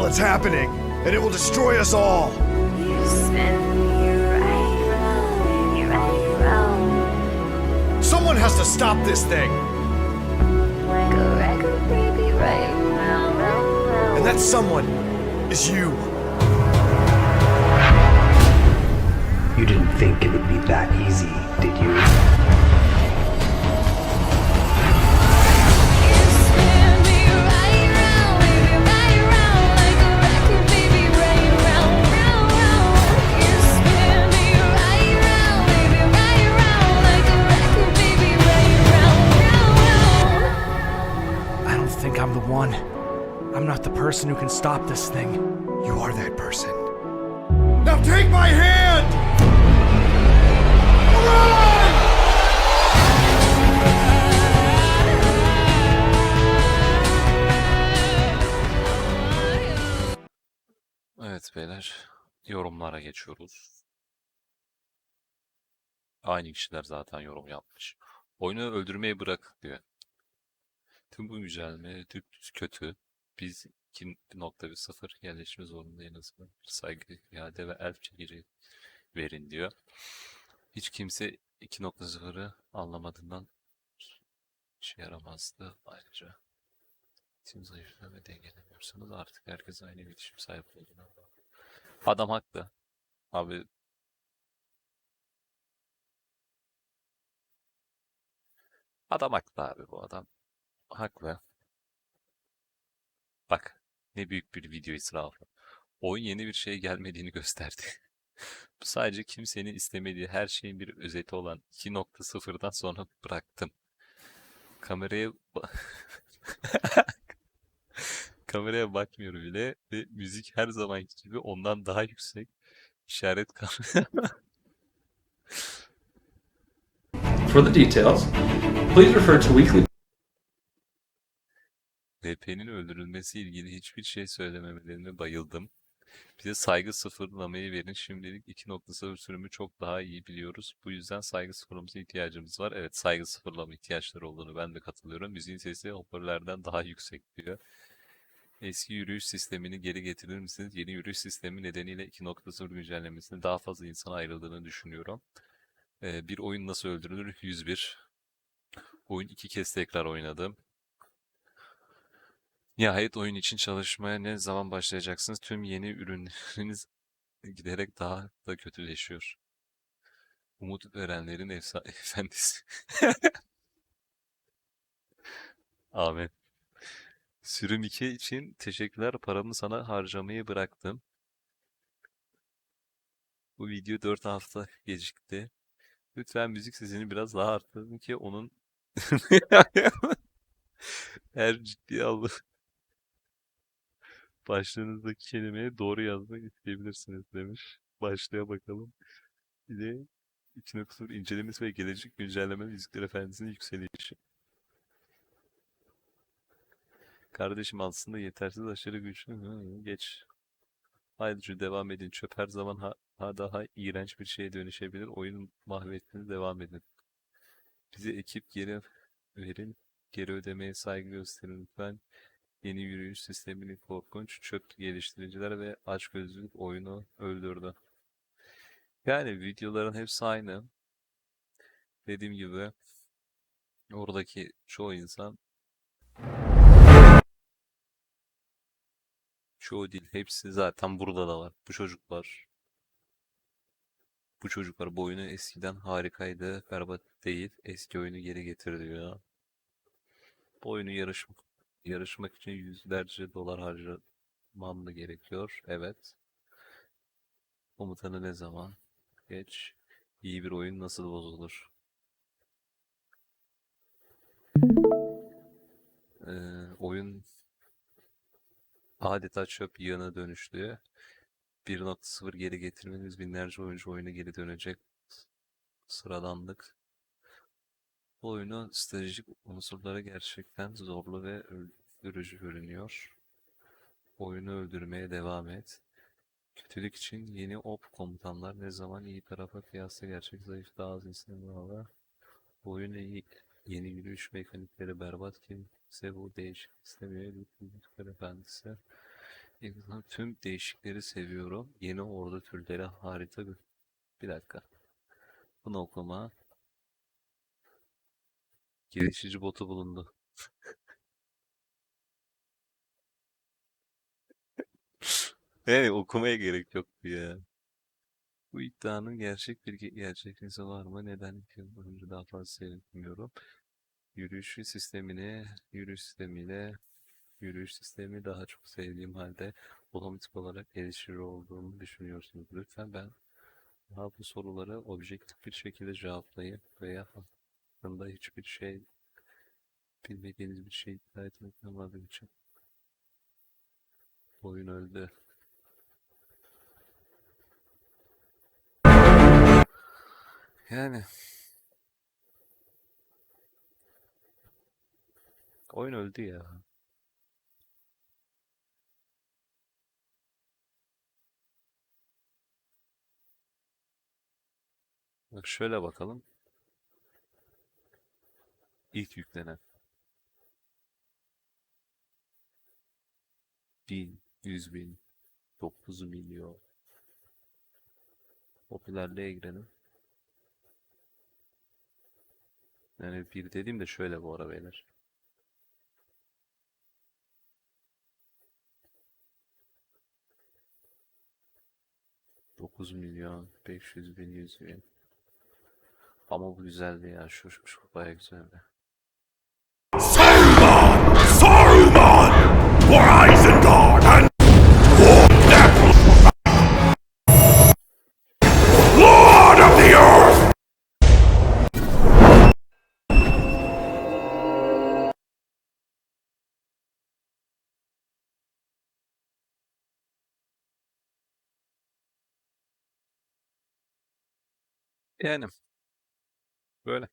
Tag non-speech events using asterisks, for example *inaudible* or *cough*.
Well, it's happening, and it will destroy us all. Someone has to stop this thing, and that someone is you. You didn't think it would be that easy, did? You person who can stop this thing. You are that person. Now take my hand! Run! Evet beyler, yorumlara geçiyoruz. Aynı kişiler zaten yorum yapmış. Oyunu öldürmeyi bırak diyor. Tüm bu mücadele düptüz kötü. Biz 2.1.0 yerleşme zorundayız. Bir saygı, iade ve elfçe geri verin diyor. Hiç kimse 2.0'ı anlamadığından işe yaramazdı ayrıca. Tim zayıflıyor ve dengelemiyorsanız artık herkes aynı iletişim sahip olduğuna bağlı. Adam haklı. Abi Adam haklı abi bu adam. Haklı. Bak ne büyük bir video israfı. Oyun yeni bir şey gelmediğini gösterdi. *laughs* Bu sadece kimsenin istemediği her şeyin bir özeti olan 2.0'dan sonra bıraktım. Kameraya *laughs* Kameraya bakmıyorum bile ve müzik her zamanki gibi ondan daha yüksek. İşaret kal- *laughs* For the details, please refer to weekly VP'nin öldürülmesi ilgili hiçbir şey söylememelerine bayıldım. Bize saygı sıfırlamayı verin. Şimdilik 2.0 sürümü çok daha iyi biliyoruz. Bu yüzden saygı sıfırlamasına ihtiyacımız var. Evet saygı sıfırlama ihtiyaçları olduğunu ben de katılıyorum. Müziğin sesi hoparlörlerden daha yüksek diyor. Eski yürüyüş sistemini geri getirir misiniz? Yeni yürüyüş sistemi nedeniyle 2.0 güncellemesinde daha fazla insan ayrıldığını düşünüyorum. Ee, bir oyun nasıl öldürülür? 101. Oyun iki kez tekrar oynadım. Nihayet oyun için çalışmaya ne zaman başlayacaksınız? Tüm yeni ürünleriniz *laughs* giderek daha da kötüleşiyor. Umut verenlerin efsa *laughs* efendisi. Amin. Sürüm 2 için teşekkürler. Paramı sana harcamayı bıraktım. Bu video 4 hafta *laughs* gecikti. Lütfen müzik sesini biraz daha arttırın ki onun her ciddiye alın. Başlığınızdaki kelimeyi doğru yazmak isteyebilirsiniz demiş. Başlığa bakalım. Bir de 2.0 incelemesi ve gelecek güncelleme Müzikler Efendisi'nin yükselişi. Kardeşim aslında yetersiz aşırı güçlü. Geç. Haydi devam edin. Çöp her zaman ha, ha daha iğrenç bir şeye dönüşebilir. Oyun mahvettiniz devam edin. Bize ekip geri verin. Geri ödemeye saygı gösterin lütfen. Yeni yürüyüş sistemini korkunç çöp geliştiriciler ve açgözlülük oyunu öldürdü. Yani videoların hepsi aynı. Dediğim gibi oradaki çoğu insan çoğu değil hepsi zaten burada da var. Bu çocuklar bu çocuklar bu oyunu eskiden harikaydı, berbat değil. Eski oyunu geri getirdi ya. Bu oyunu yarışmak yarışmak için yüzlerce dolar harcamam mı gerekiyor? Evet. Komutanı ne zaman? Geç. İyi bir oyun nasıl bozulur? Ee, oyun adeta çöp yığına dönüştü. 1.0 geri getirmeniz binlerce oyuncu oyuna geri dönecek. Sıradanlık. Bu oyunun stratejik unsurları gerçekten zorlu ve öldürücü görünüyor. Oyunu öldürmeye devam et. Kötülük için yeni op komutanlar ne zaman iyi tarafa kıyasla gerçek zayıf daha az insan bağlı. Bu oyun iyi, yeni yürüyüş mekanikleri berbat kimse bu değişik istemiyor. Lütfen efendisi. İnsan tüm değişikleri seviyorum. Yeni ordu türleri harita Bir dakika. Bunu okuma. Gelişici botu bulundu. Yani okumaya gerek yok ya. Bu iddianın gerçek bir ge- gerçekliği var mı? Neden yıl boyunca daha fazla seyretmiyorum? Yürüyüş sistemini, yürüyüş sistemiyle yürüyüş sistemi daha çok sevdiğim halde otomatik olarak gelişir olduğunu düşünüyorsunuz. Lütfen ben daha bu soruları objektif bir şekilde cevaplayın veya hakkında hiçbir şey bilmediğiniz bir şey iddia etmekten vazgeçin. Oyun öldü. Yani oyun öldü ya. Bak şöyle bakalım. İlk yüklenen. 1000, 100 bin, 9 milyon. Popülerliğe girelim. Yani bir dediğim de şöyle bu ara beyler. Dokuz milyon, 500 bin, 100 bin. Ama bu güzeldi ya. Şu, şu, şu bayağı güzeldi. Yani böyle.